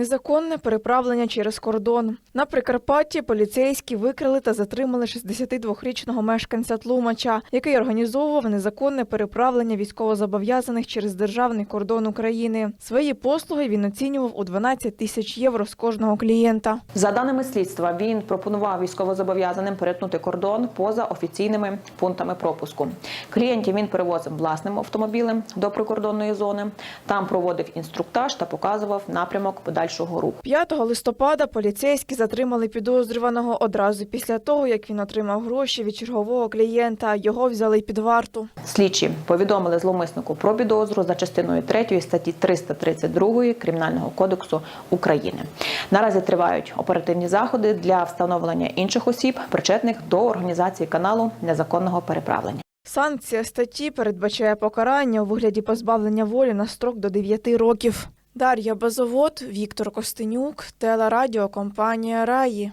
Незаконне переправлення через кордон. На Прикарпатті поліцейські викрили та затримали 62-річного мешканця Тлумача, який організовував незаконне переправлення військовозобов'язаних через державний кордон України. Свої послуги він оцінював у 12 тисяч євро з кожного клієнта. За даними слідства, він пропонував військовозобов'язаним перетнути кордон поза офіційними пунктами пропуску. Клієнтів він перевозив власним автомобілем до прикордонної зони. Там проводив інструктаж та показував напрямок подальшого руху. 5 листопада поліцейські затримали підозрюваного одразу після того, як він отримав гроші від чергового клієнта. Його взяли під варту. Слідчі повідомили зловмиснику про підозру за частиною 3 статті 332 Кримінального кодексу України. Наразі тривають оперативні заходи для встановлення інших осіб, причетних до організації каналу незаконного переправлення. Санкція статті передбачає покарання у вигляді позбавлення волі на строк до 9 років. Дар'я Базовод, Віктор Костенюк, телерадіокомпанія Раї.